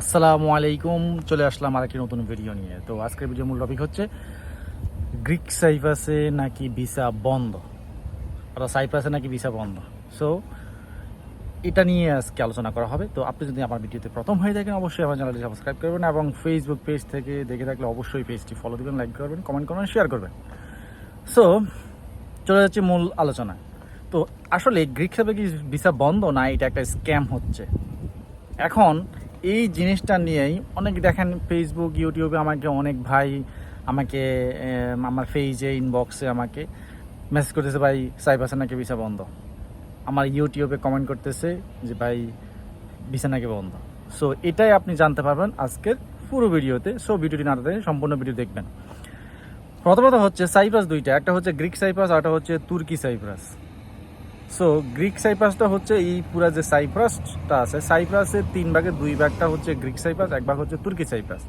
আসসালামু আলাইকুম, চলে আসলাম আর একটি নতুন ভিডিও নিয়ে। তো আজকের ভিডিও মূল টপিক হচ্ছে গ্রিক সাইপ্রাসে নাকি ভিসা বন্ধ? অর্থাৎ সাইপ্রাসে নাকি ভিসা বন্ধ? সো এটা নিয়ে আজকে আলোচনা করা হবে। তো আপনি যদি আমার ভিডিওতে প্রথম হয়ে থাকেন, অবশ্যই আমার চ্যানেলটি সাবস্ক্রাইব করবেন এবং ফেসবুক পেজ থেকে দেখে থাকলে অবশ্যই পেজটি ফলো দিবেন লাইক করবেন কমেন্ট করবেন শেয়ার করবেন। সো চলে যাচ্ছে মূল আলোচনা তো আসলে গ্রিক সাইপে কি ভিসা বন্ধ? না, এটা একটা স্ক্যাম হচ্ছে। এখন এই জিনিসটা নিয়েই অনেক দেখেন ফেসবুক ইউটিউবে আমাকে অনেক ভাই আমাকে আমার পেজে ইনবক্সে আমাকে মেসেজ করতেছে, ভাই সাইবাসে নাকি ভিসা বন্ধ। আমার ইউটিউবে কমেন্ট করতেছে যে, ভাই ভিসা নাকি বন্ধ। সো এটাই আপনি জানতে পারবেন আজকের পুরো ভিডিওতে। সো ভিডিওটি না সম্পূর্ণ ভিডিও দেখবেন। প্রথমত হচ্ছে সাইপ্রাস দুইটা, একটা হচ্ছে গ্রিক সাইপ্রাস আর একটা হচ্ছে তুর্কি সাইপ্রাস। সো গ্রিক সাইপ্রাসটা হচ্ছে এই পুরা যে সাইপ্রাসটা আছে সাইপ্রাসের তিন ভাগের দুই ভাগটা হচ্ছে গ্রিক সাইপ্রাস এক ভাগ হচ্ছে তুর্কি সাইপ্রাস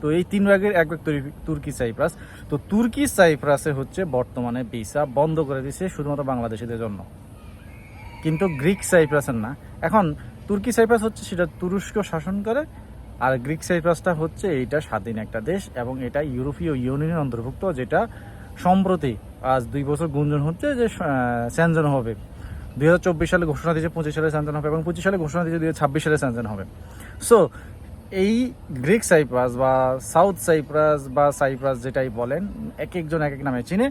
তো এই তিন ভাগের এক ভাগ তুর্কি- সাইপ্রাস তো তুর্কি সাইপ্রাসে হচ্ছে বর্তমানে ভিসা বন্ধ করে দিছে শুধুমাত্র বাংলাদেশিদের জন্য। কিন্তু গ্রিক সাইপ্রাসের না। এখন তুর্কি সাইপ্রাস হচ্ছে সেটা তুরস্ক শাসন করে, আর গ্রিক সাইপ্রাসটা হচ্ছে এইটা স্বাধীন একটা দেশ এবং এটা ইউরোপীয় ইউনিয়নের অন্তর্ভুক্ত, যেটা সম্প্রতি আজ দুই বছর গুঞ্জন হচ্ছে যে স্যানজন হবে। দুই হাজার চব্বিশ সালে ঘোষণা দিয়েছে পঁচিশ সালে স্যানজন হবে এবং পঁচিশ সালে ঘোষণা দিয়েছে দুই হাজার ছাব্বিশ সালে স্যানজন হবে। সো এই গ্রিক সাইপ্রাস বা সাউথ সাইপ্রাস বা সাইপ্রাস যেটাই বলেন, এক একজন এক এক নামে চিনে।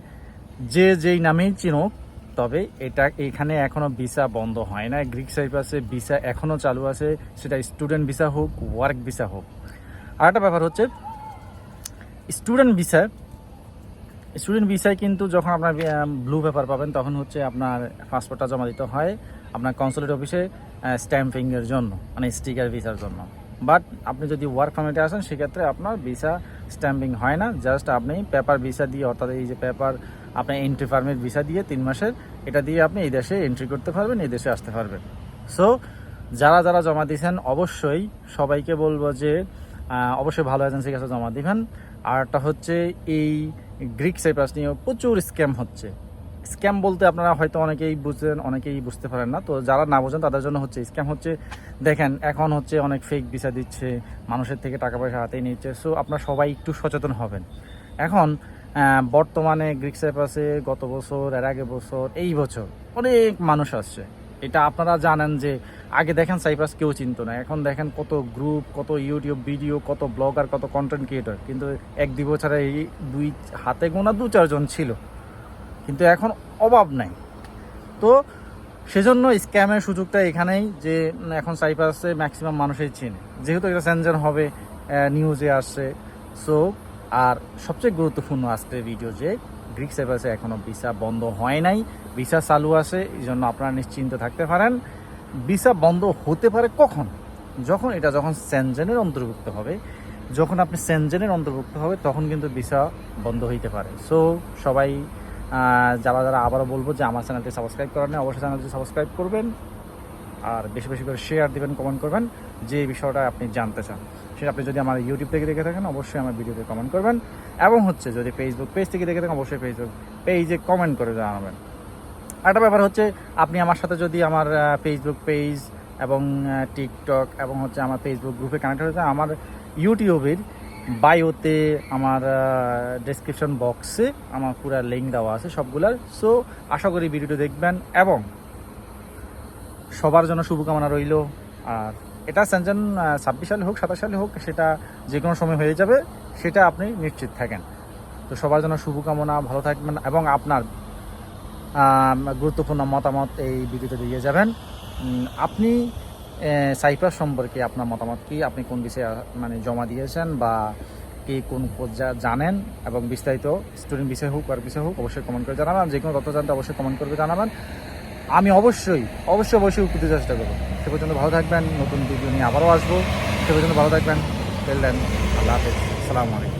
যে যেই নামেই চিনুক, তবে এটা এখানে এখনও ভিসা বন্ধ হয় না গ্রিক সাইপ্রাসে ভিসা এখনও চালু আছে। সেটা স্টুডেন্ট ভিসা হোক, ওয়ার্ক ভিসা হোক। আর একটা ব্যাপার হচ্ছে, স্টুডেন্ট ভিসা স্টুডেন্ট ভিসায় কিন্তু যখন আপনার ব্লু পেপার পাবেন, তখন হচ্ছে আপনার পাসপোর্টটা জমা দিতে হয় আপনার কনসুলেট অফিসে স্ট্যাম্পিংয়ের জন্য মানে স্টিকার ভিসার জন্য। বাট আপনি যদি ওয়ার্ক পারমিটে আসেন, সেক্ষেত্রে আপনার ভিসা স্ট্যাম্পিং হয় না। জাস্ট আপনি পেপার ভিসা দিয়ে, অর্থাৎ এই যে পেপার আপনার এন্ট্রি পারমিট ভিসা দিয়ে তিন মাসের, এটা দিয়ে আপনি এই দেশে এন্ট্রি করতে পারবেন, এই দেশে আসতে পারবেন। সো যারা যারা জমা দিয়েছেন, অবশ্যই সবাইকে বলব যে অবশ্যই ভালো এজেন্সির কাছে জমা দিবেন। আর একটা হচ্ছে এই গ্রিক সাইপ্রাস নিয়ে প্রচুর স্ক্যাম হচ্ছে। স্ক্যাম বলতে আপনারা হয়তো অনেকেই বুঝেন, অনেকেই বুঝতে পারেন না। তো যারা না বোঝেন, তাদের জন্য হচ্ছে স্ক্যাম হচ্ছে। দেখেন, এখন হচ্ছে অনেক ফেক ভিসা দিচ্ছে, মানুষের থেকে টাকা পয়সা হাতেই নিচ্ছে। সো আপনারা সবাই একটু সচেতন হবেন। এখন বর্তমানে গ্রিক সাইপ্রাসে গত বছর, এর আগে বছর, এই বছর অনেক মানুষ আসছে। এটা আপনারা জানেন যে আগে দেখেন সাইপ্রাস কেউ চিনতো না। এখন দেখেন কত গ্রুপ কত ইউটিউব ভিডিও কত ব্লগার কত কন্টেন্ট ক্রিয়েটর কিন্তু এক দুই বছরে এই দুই হাতে গোনা দু চারজন ছিল। কিন্তু এখন অভাব নাই। তো সেজন্য স্ক্যামের সুযোগটা এখানেই যে এখন সাইপ্রাসে ম্যাক্সিমাম মানুষই চেনে। যেহেতু এটা সেনজন হবে নিউজে আসছে। সো আর সবচেয়ে গুরুত্বপূর্ণ আজকে ভিডিও যে গ্রিক সাইপ্রাসে এখনও ভিসা বন্ধ হয় নাই। ভিসা চালু আছে এই জন্য আপনারা নিশ্চিন্ত থাকতে পারেন। ভিসা বন্ধ হতে পারে কখন? যখন এটা যখন সেনজেনের অন্তর্ভুক্ত হবে, যখন আপনি সেনজেনের অন্তর্ভুক্ত হবে, তখন কিন্তু ভিসা বন্ধ হইতে পারে। সো সবাই যারা যারা আবারও বলব যে আমার চ্যানেলটি সাবস্ক্রাইব করার নেই অবশ্যই চ্যানেলটি সাবস্ক্রাইব করবেন। আর বেশি বেশি করে শেয়ার দিবেন কমেন্ট করবেন, যে বিষয়টা আপনি জানতে চান। সেটা আপনি যদি আমার ইউটিউব থেকে দেখে থাকেন, অবশ্যই আমার ভিডিওতে কমেন্ট করবেন। এবং হচ্ছে, যদি ফেসবুক পেজ থেকে দেখে থাকেন, অবশ্যই ফেসবুক পেজে কমেন্ট করে জানাবেন। একটা ব্যাপার হচ্ছে, আপনি আমার সাথে যদি আমার ফেসবুক পেজ এবং টিকটক এবং হচ্ছে আমার ফেসবুক গ্রুপে কানেক্ট হয়েছে আমার ইউটিউবের বায়োতে আমার ডেসক্রিপশন বক্সে আমার পুরো লিঙ্ক দেওয়া আছে সবগুলার। সো আশা করি ভিডিওটি দেখবেন এবং সবার জন্য শুভকামনা রইল। আর এটা সেনজন ছাব্বিশ সালে হোক, সাতাশ সালে হোক, সেটা যে কোনো সময় হয়ে যাবে, সেটা আপনি নিশ্চিত থাকেন। তো সবার জন্য শুভকামনা, ভালো থাকবেন, এবং আপনার গুরুত্বপূর্ণ মতামত এই ভিডিওতে দিয়ে যাবেন। আপনি সাইপ্রাস সম্পর্কে আপনার মতামত কি? আপনি কোন বিষয়ে মানে জমা দিয়েছেন বা কি কোন পর্যায়ে জানেন? এবং বিস্তারিত স্টুডেন্ট বিষয় হোক আর বিষয় হোক, অবশ্যই কমেন্ট করে জানাবেন। যে কোনো তথ্য জানতে অবশ্যই কমেন্ট করবে জানাবেন। আমি অবশ্যই অবশ্যই অবশ্যই দিতে চেষ্টা করব। সে পর্যন্ত ভালো থাকবেন। নতুন ভিডিও নিয়ে আবারও আসব। সে পর্যন্ত ভালো থাকবেন। ফেললেন আল্লাহ হাফেজ। সালামু আলাইকুম।